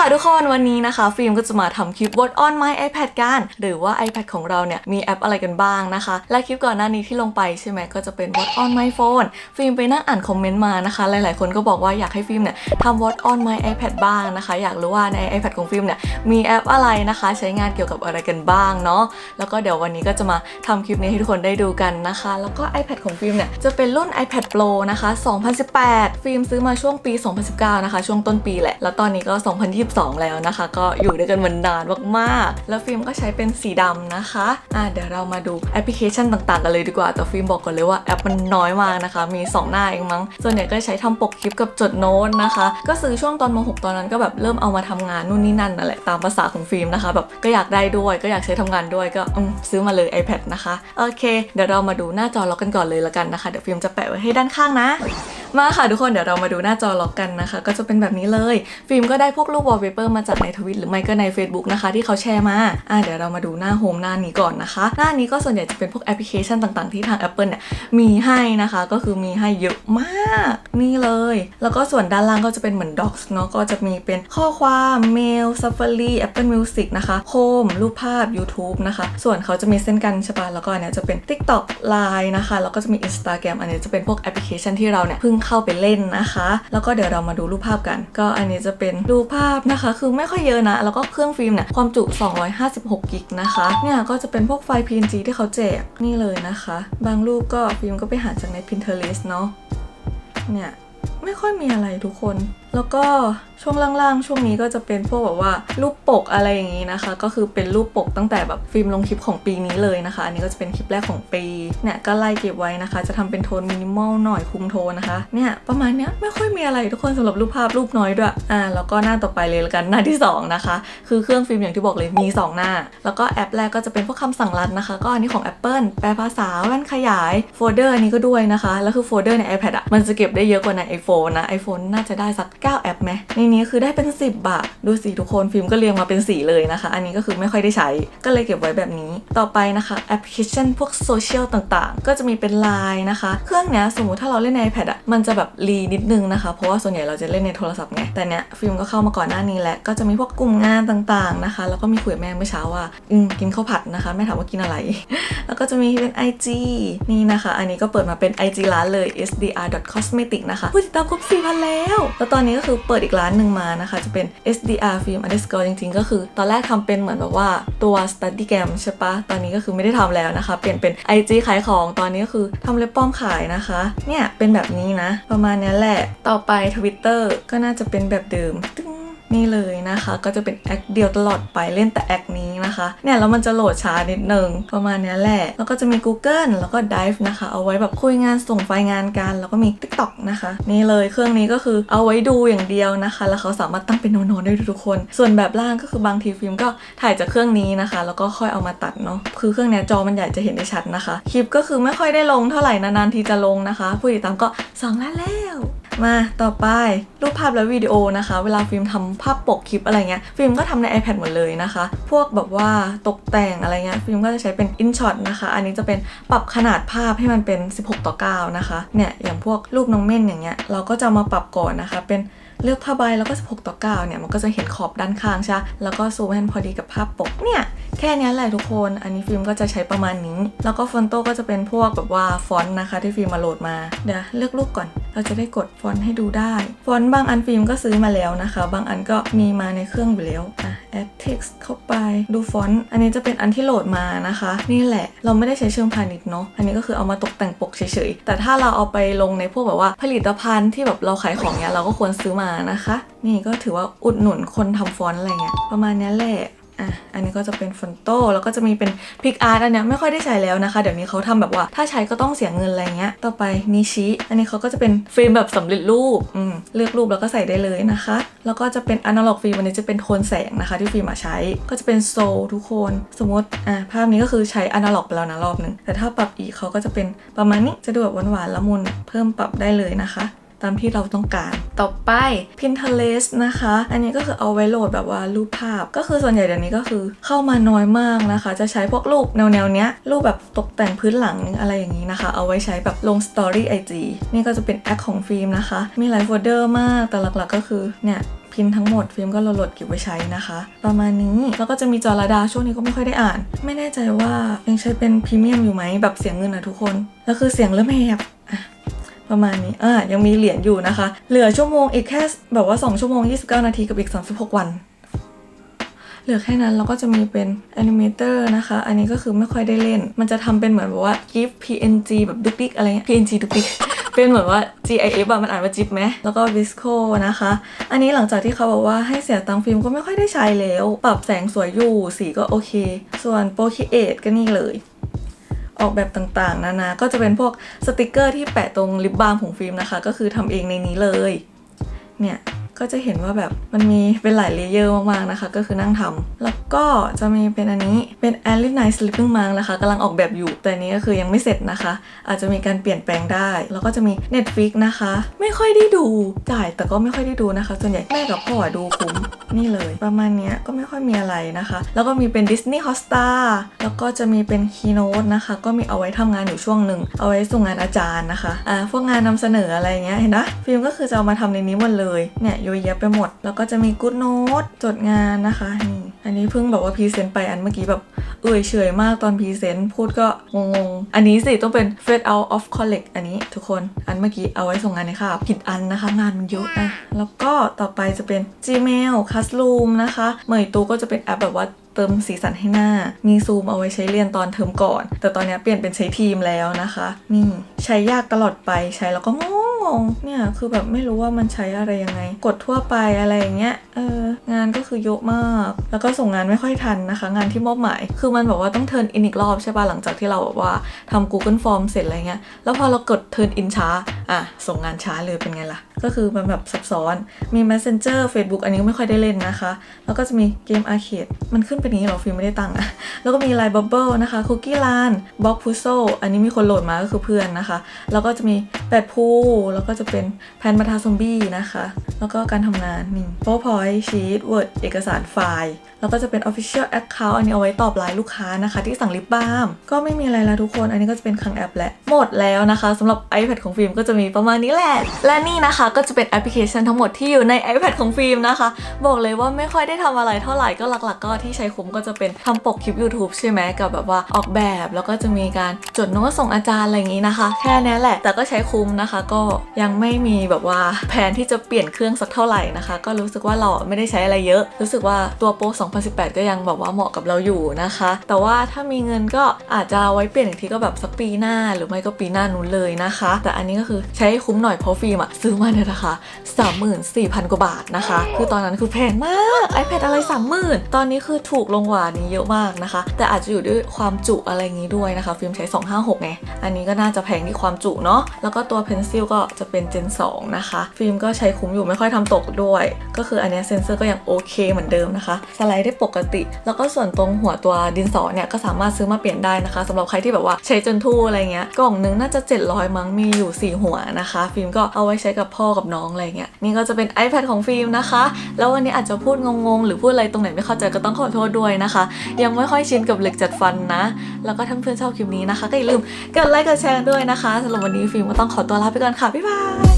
ค่ะทุกคนวันนี้นะคะ ฟิล์มก็จะมาทำคลิป What on my iPad กัน หรือว่า iPad ของเราเนี่ยมีแอปอะไรกันบ้างนะคะ และคลิปก่อนหน้านี้ที่ลงไปใช่ไหมก็จะเป็น What on my phone ฟิล์มไปนั่งอ่านคอมเมนต์มานะคะ หลายๆ คนก็บอกว่าอยากให้ฟิล์มเนี่ยทำ What on my iPad บ้างนะคะ อยากรู้ว่าใน iPad ของฟิล์มเนี่ยมีแอปอะไรนะคะ ใช้งานเกี่ยวกับอะไรกันบ้างเนาะแล้วก็เดี๋ยววันนี้ก็จะมาทำคลิปนี้ให้ทุกคนได้ดูกันนะคะ แล้วก็ iPad ของฟิล์มเนี่ยจะเป็นรุ่น iPad Pro นะคะ 2018 ฟิล์มซื้อมาช่วงปี 2019 นะคะ ช่วงต้นปีแหละแล้วตอนนี้ก็12 แล้วนะคะ ก็อยู่ด้วยกันมานานมากๆ แล้วฟิล์มก็ใช้เป็นสีดำนะคะอะเดี๋ยวเรามาดูแอปพลิเคชันต่างๆ กันเลยดีกว่าแต่ฟิล์มบอกก่อนเลยว่าแอปมันน้อยมากนะคะ มี 2 หน้าเองมั้ง ส่วนใหญ่ก็ใช้ทำปกคลิปกับจดโน้ตนะคะ ก็ซื้อช่วงตอนม .6 ตอนนั้นก็แบบเริ่มเอามาทำงานนู่นนี่นั่นนั่นแหละตามภาษาของฟิล์มนะคะแบบก็อยากได้ด้วยก็อยากใช้ทำงานด้วยก็ซื้อมาเลย iPad นะคะโอเค เดี๋ยวเรามาดูหน้าจอล็อกกันก่อนเลยละกันนะคะเดี๋ยวฟิล์มจะแปะไว้ให้ด้านข้างนะมาค่ะทุกคนเดี๋ยวเรามาดูหน้าจอล็อกกันนะคะ ก็จะเป็นแบบนี้เลย ฟิล์มก็ได้พวกรูปวอลเปเปอร์มาจากในทวิตหรือไม่ก็ใน Facebook นะคะ ที่เขาแชร์มาอะเดี๋ยวเรามาดูหน้าโฮมหน้านี้ก่อนนะคะ หน้านี้ก็ส่วนใหญ่จะเป็นพวกแอปพลิเคชันต่างๆที่ทาง Apple เนี่ยมีให้นะคะ ก็คือมีให้เยอะมาก นี่เลย แล้วก็ส่วนด้านล่างก็จะเป็นเหมือน Docs เนาะก็จะมีเป็นข้อความเมล Safari Apple Music นะคะ Home รูปภาพ YouTube นะคะ ส่วนเขาจะมีเส้นกันใช่ปะแล้วก็อันเนี้ยจะเป็น TikTok Line นะคะแล้วก็จะมี Instagram อันนี้จะเป็นพวกแอปพลิเคชันที่เราเนี่ยเพิ่งเข้าไปเล่นนะคะ แล้วก็เดี๋ยวเรามาดูรูปภาพกัน ก็อันนี้จะเป็นรูปภาพนะคะ คือไม่ค่อยเยอะนะ แล้วก็เครื่องฟิล์มเนี่ยความจุ 256 กิกนะคะ เนี่ยก็จะเป็นพวกไฟล์ PNG ที่เขาแจกนี่เลยนะคะ บางรูปก็ฟิล์มก็ไปหาจากใน Pinterest เนาะเนี่ยไม่ค่อยมีอะไรทุกคน แล้วก็ช่วงล่างๆ ช่วงนี้ก็จะเป็นพวกแบบว่ารูปปกอะไรอย่างนี้นะคะ ก็คือเป็นรูปปกตั้งแต่แบบฟิล์มลงคลิปของปีนี้เลยนะคะ อันนี้ก็จะเป็นคลิปแรกของปีเนี่ยก็ไล่เก็บไว้นะคะ จะทำเป็นโทนมินิมอลหน่อยคุมโทนนะคะเนี่ยประมาณเนี้ยไม่ค่อยมีอะไรทุกคนสำหรับรูปภาพรูปน้อยด้วยอ่าแล้วก็หน้าต่อไปเลยละกันหน้าที่สองนะคะ คือเครื่องฟิล์มอย่างที่บอกเลยมี 2 หน้า แล้วก็แอปแรกก็จะเป็นพวกคำสั่งรัดนะคะ ก็อันนี้ของ Apple แปลภาษาแว่นขยายโฟลเดอร์อันนี้ก็ด้วยนะคะแล้วคือโฟลเดอร์ใน iPad อะมันจะเก็บได้เยอะกว่าใน iPhone นะ iPhone น่าจะได้สัก9 แอปไหมในนี้คือได้เป็น 10บาทดูสิทุกคนฟิล์มก็เรียงมาเป็นสีเลยนะคะ อันนี้ก็คือไม่ค่อยได้ใช้ก็เลยเก็บไว้แบบนี้ต่อไปนะคะแอปพลิเคชันพวกโซเชียลต่างๆ ก็จะมีเป็น Line นะคะ เครื่องเนี้ยสมมติถ้าเราเล่นใน iPad อะมันจะแบบรีนิดนึงนะคะ เพราะว่าส่วนใหญ่เราจะเล่นในโทรศัพท์ไงแต่เนี้ยฟิล์มก็เข้ามาก่อนหน้านี้แหละก็จะมีพวกกลุ่มงานต่างๆนะคะ แล้วก็มีคุยกับแม่เมื่อเช้าว่าอืมกินข้าวผัดนะคะแม่ถามว่ากินอะไร แล้วก็จะมีเป็น IG นี่นะคะ อันนี้ก็เปิดมาเป็น IG ร้านเลย sdr.cosmetic นะคะผู้ติดตามครบ4,000แล้วแล้วตอนนี้ก็คือเปิดอีกร้านหนึ่งมานะคะ จะเป็น sdr film underscore จริงๆ ก็คือ ตอนแรกทำเป็นเหมือนแบบว่าตัว study cam ใช่ปะตอนนี้ก็คือไม่ได้ทำแล้วนะคะ เปลี่ยนเป็น IG ขายของตอนนี้ก็คือทำเล็บป้อมขายนะคะ เนี่ยเป็นแบบนี้นะ ประมาณนี้แหละต่อไป Twitter ก็น่าจะเป็นแบบเดิมนี่เลยนะคะ ก็จะเป็นแอคเดียวตลอดไปเล่นแต่แอคนี้ นะคะ เนี่ยแล้วมันจะโหลดช้านิดนึงประมาณนี้แหละ แล้วก็จะมี Google แล้วก็ Dive นะคะ เอาไว้แบบคุยงานส่งไฟล์งานกัน แล้วก็มี TikTok นะคะ นี่เลยเครื่องนี้ก็คือเอาไว้ดูอย่างเดียวนะคะ แล้วเขาสามารถตั้งเป็นโน้ตได้ด้ทุกคน ส่วนแบบล่างก็คือบางทีฟิล์มก็ถ่ายจากเครื่องนี้นะคะ แล้วก็ค่อยเอามาตัดเนาะคือเครื่องนี้จอมันใหญ่จะเห็นได้ชัดนะคะคลิปก็คือไม่ค่อยได้ลงเท่าไหร่นานๆทีจะลงนะคะ ผู้ติดตามก็สองล้านแล้ว มาต่อไปรูปภาพและวิดีโอนะคะ เวลาฟิล์มทำภาพปกคลิปอะไรเงี้ยฟิล์มก็ทำใน iPad หมดเลยนะคะ พวกแบบว่าตกแต่งอะไรเงี้ยฟิล์มก็จะใช้เป็น InShot นะคะ อันนี้จะเป็นปรับขนาดภาพให้มันเป็น 16 ต่อ 9 นะคะเนี่ยอย่างพวกรูปน้องเม่นอย่างเงี้ยเราก็จะมาปรับก่อนนะคะ เป็นเลือกผ้าใบแล้วก็ 16 ต่อ 9 เนี่ยมันก็จะเห็นขอบด้านข้างใช่แล้วก็ซูมให้พอดีกับภาพปกเนี่ย แค่นี้แหละทุกคน อันนี้ฟิล์มก็จะใช้ประมาณนี้ แล้วก็ฟอนโต้ก็จะเป็นพวกแบบว่าฟอนต์นะคะ ที่ฟิล์มมาโหลดมา เดี๋ยวเลือกรูปก่อน เราจะได้กดฟอนต์ให้ดูได้ ฟอนต์บางอันฟิล์มก็ซื้อมาแล้วนะคะ บางอันก็มีมาในเครื่องอยู่แล้วอะ add text เข้าไป ดูฟอนต์ อันนี้จะเป็นอันที่โหลดมานะคะ นี่แหละ เราไม่ได้ใช้เชิงพาณิชย์เนาะ อันนี้ก็คือเอามาตกแต่งปกเฉยๆ แต่ถ้าเราเอาไปลงในพวกแบบว่าผลิตภัณฑ์ที่แบบเราขายของเนี้ยเราก็ควรซื้อมานะคะ นี่ก็ถือว่าอุดหนุนคนทำฟอนต์อะไรเงี้ย ประมาณนี้แหละ อะ อันนี้ก็จะเป็นฟอนโต้แล้วก็จะมีเป็นพิกอาร์ตอันเนี้ยไม่ค่อยได้ใช้แล้วนะคะ เดี๋ยวนี้เขาทำแบบว่าถ้าใช้ก็ต้องเสียเงินอะไรเงี้ย ต่อไปนิชิอันนี้เขาก็จะเป็นฟิล์มแบบสำเร็จรูปอืมเลือกรูปแล้วก็ใส่ได้เลยนะคะ แล้วก็จะเป็นอนาล็อกฟิล์มอันนี้จะเป็นโทนแสงนะคะ ที่ฟิล์มมาใช้ก็จะเป็นโซลทุกคน สมมติอะภาพนี้ก็คือใช้อนาล็อกไปแล้วนะรอบหนึ่งแต่ถ้าปรับอีกเขาก็จะเป็นประมาณนี้จะดูแบบหวานๆละมุนเพิ่มปรับได้เลยนะคะ ตามที่เราต้องการ ต่อไป Pinterest นะคะ อันนี้ก็คือเอาไว้โหลดแบบว่ารูปภาพ ก็คือส่วนใหญ่เดี๋ยวนี้ก็คือเข้ามาน้อยมากนะคะ จะใช้พวกรูปแนวแนวๆเนี้ย รูปแบบตกแต่งพื้นหลังอะไรอย่างนี้นะคะ เอาไว้ใช้แบบลง Story IG นี่ก็จะเป็นแอคของฟิล์มนะคะ มีหลายโฟลเดอร์มาก แต่หลักๆก็คือเนี่ยพินทั้งหมดฟิล์มก็โหลดๆเก็บไว้ใช้นะคะ ประมาณนี้แล้วก็จะมีจอระดาช่วงนี้ก็ไม่ค่อยได้อ่าน ไม่แน่ใจว่ายังใช้เป็นพรีเมียมอยู่ไหมแบบเสียงเงินอะทุกคนแล้วคือเสียงเริ่มแหบอะ ประมาณนี้ อะยังมีเหรียญอยู่นะคะ เหลือชั่วโมงอีกแค่แบบว่า 2 ชั่วโมง 29 นาทีกับอีก 36 วัน เหลือแค่นั้นเราก็จะมีเป็น Animator นะคะ อันนี้ก็คือไม่ค่อยได้เล่น มันจะทำเป็นเหมือนแบบว่า GIF PNG แบบดุกดิกอะไรเงี้ย PNG ดุกดิกเป็นเหมือนว่า GIF อะมันอ่านว่า GIF ไหม แล้วก็ Visco นะคะ อันนี้หลังจากที่เขาบอกว่าให้เสียตังค์ฟิล์มก็ไม่ค่อยได้ใช้แล้ว ปรับแสงสวยอยู่ สีก็โอเค ส่วน Procreate ก็นี่เลย ออกแบบต่างๆ นานา ก็จะเป็นพวกสติกเกอร์ที่แปะตรงลิปบาล์มของฟิล์มนะคะ ก็คือทำเองในนี้เลย เนี่ยก็จะเห็นว่าแบบมันมีเป็นหลายเลเยอร์มากๆนะคะ ก็คือนั่งทำแล้วก็จะมีเป็นอันนี้เป็น a l i Night Sleeping Mask นะคะกำลังออกแบบอยู่ แต่นี้ก็คือยังไม่เสร็จนะคะ อาจจะมีการเปลี่ยนแปลงได้ แล้วก็จะมี Netflix นะคะ ไม่ค่อยได้ดูจ่ายแต่ก็ไม่ค่อยได้ดูนะคะ ส่วนใหญ่แม่กับพ่อดูคุ้มนี่เลย ประมาณนี้ก็ไม่ค่อยมีอะไรนะคะ แล้วก็มีเป็น Disney Hotstar แล้วก็จะมีเป็น Keynote นะคะ ก็มีเอาไว้ทำงานอยู่ช่วงหนึ่ง เอาไว้ส่งงานอาจารย์นะคะ อ่า พวกงานนำเสนออะไรเงี้ย เห็นนะฟิล์มก็คือจะเอามาทำในนี้หมดเลย เนี่ยเยอะแยะไปหมด แล้วก็จะมี Good Note จดงานนะคะนี่ อันนี้เพิ่งแบบว่าพรีเซนต์ไปอันเมื่อกี้แบบเอื่อยเฉยมากตอนพรีเซนต์พูดก็งงๆ อันนี้สิต้องเป็น Fade Out of Collect อันนี้ทุกคนอันเมื่อกี้เอาไว้ส่งงานในคาบผิดอันนะคะ งานมันเยอะนะแล้วก็ต่อไปจะเป็น Gmail Classroom นะคะเหมยตูก็จะเป็นแอปแบบว่าเติมสีสันให้หน้า มีซูมเอาไว้ใช้เรียนตอนเทอมก่อน แต่ตอนนี้เปลี่ยนเป็นใช้ทีมแล้วนะคะ นี่ใช้ยากตลอดไปใช้แล้วก็งง งเนี่ยคือแบบไม่รู้ว่ามันใช้อะไรยังไง กดทั่วไปอะไรอย่างเงี้ยเอองานก็คือเยอะมาก แล้วก็ส่งงานไม่ค่อยทันนะคะ งานที่มอบหมาย คือมันบอกว่าต้องเทิร์นอินอีกรอบใช่ป่ะหลังจากที่เราแบบว่าทำ Google Form เสร็จอะไรเงี้ยแล้วพอเรากดเทิร์นอินช้าอะส่งงานช้าเลยเป็นไงล่ะ ก็คือมันแบบซับซ้อนมี Messenger Facebook อันนี้ก็ไม่ค่อยได้เล่นนะคะ แล้วก็จะมีเกมอาร์เคดมันขึ้นเป็นอย่างนี้เหรอฟิล์มไม่ได้ตังค์อะแล้วก็มี Line Bubble นะคะ Cookie Land Block Puzzle อันนี้มีคนโหลดมาก็คือเพื่อนนะคะ แล้วก็จะมีแปดพูแล้วก็จะเป็นแพนมาทาซอมบี้นะคะ แล้วก็การทำงานนี่ PowerPoint Sheet Word เอกสารไฟล์ แล้วก็จะเป็น Official Account อันนี้เอาไว้ตอบไลน์ลูกค้านะคะ ที่สั่งลิปบาล์มก็ไม่มีอะไรแล้วทุกคน อันนี้ก็จะเป็นคลังแอปแหละ หมดแล้วนะคะสำหรับ iPad ของฟิล์มก็จะมีประมาณนี้แหละ และนี่นะคะก็จะเป็นแอปพลิเคชันทั้งหมดที่อยู่ใน iPad ของฟิล์มนะคะ บอกเลยว่าไม่ค่อยได้ทำอะไรเท่าไหร่ก็หลักๆ ก็ที่ใช้คุ้มก็จะเป็นทำปกคลิป YouTube ใช่ไหมกับแบบว่าออกแบบ แล้วก็จะมีการจดโน้ตส่งอาจารย์อะไรอย่างนี้นะคะ แค่นี้แหละแต่ก็ใช้คุ้มนะคะก็ยังไม่มีแบบว่าแผนที่จะเปลี่ยนเครื่องสักเท่าไหร่นะคะ ก็รู้สึกว่าเราไม่ได้ใช้อะไรเยอะ รู้สึกว่าตัวโปร2018 ก็ยังแบบว่าเหมาะกับเราอยู่นะคะ แต่ว่าถ้ามีเงินก็อาจจะไว้เปลี่ยนอีกทีก็แบบสักปีหน้า หรือไม่ก็ปีหน้านู้นเลยนะคะ แต่อันนี้ก็คือใช้คุ้มหน่อยเพราะฟิล์มอะซื้อมาในราคา34,000 กว่าบาทนะคะ คือตอนนั้นคือแพงมาก iPad อะไร 30,000 ตอนนี้คือถูกลงกว่านี้เยอะมากนะคะ แต่อาจจะอยู่ด้วยความจุอะไรอย่างนี้ด้วยนะคะ ฟิล์มใช้ 256ไงอันนี้ก็น่าจะแพงที่ความจุเนาะแล้วก็ตัว Pencil ก็จะเป็น Gen 2 นะคะ ฟิล์มก็ใช้คุ้มอยู่ไม่ค่อยทำตกด้วย ก็คืออันนี้เซนเซอร์ก็ยังโอเคเหมือนเดิมนะคะ สไลด์ได้ปกติ แล้วก็ส่วนตรงหัวตัวดินสอเนี่ยก็สามารถซื้อมาเปลี่ยนได้นะคะสำหรับใครที่แบบว่าใช้จนทู่อะไรเงี้ยกล่องนึงน่าจะ 700 มั้งมีอยู่ 4 หัวนะคะ ฟิล์มก็เอาไว้ใช้กับพ่อกับน้องอะไรเงี้ยนี่ก็จะเป็น iPad ของฟิล์มนะคะ แล้ววันนี้อาจจะพูดงงๆ หรือพูดอะไรตรงไหนไม่เข้าใจก็ต้องขอโทษด้วยนะคะ ยังไม่ค่อยชินกับเหล็กจัดฟันนะ แล้วก็ถ้าเพื่อนชอบคลิปนี้นะคะ ก็อย่าลืมกดไลค์กดแชร์ด้วยนะคะสำหรับวันนี้ฟิล์มก็ต้องขอตัวลาไปก่อนค่ะบ๊ายบาย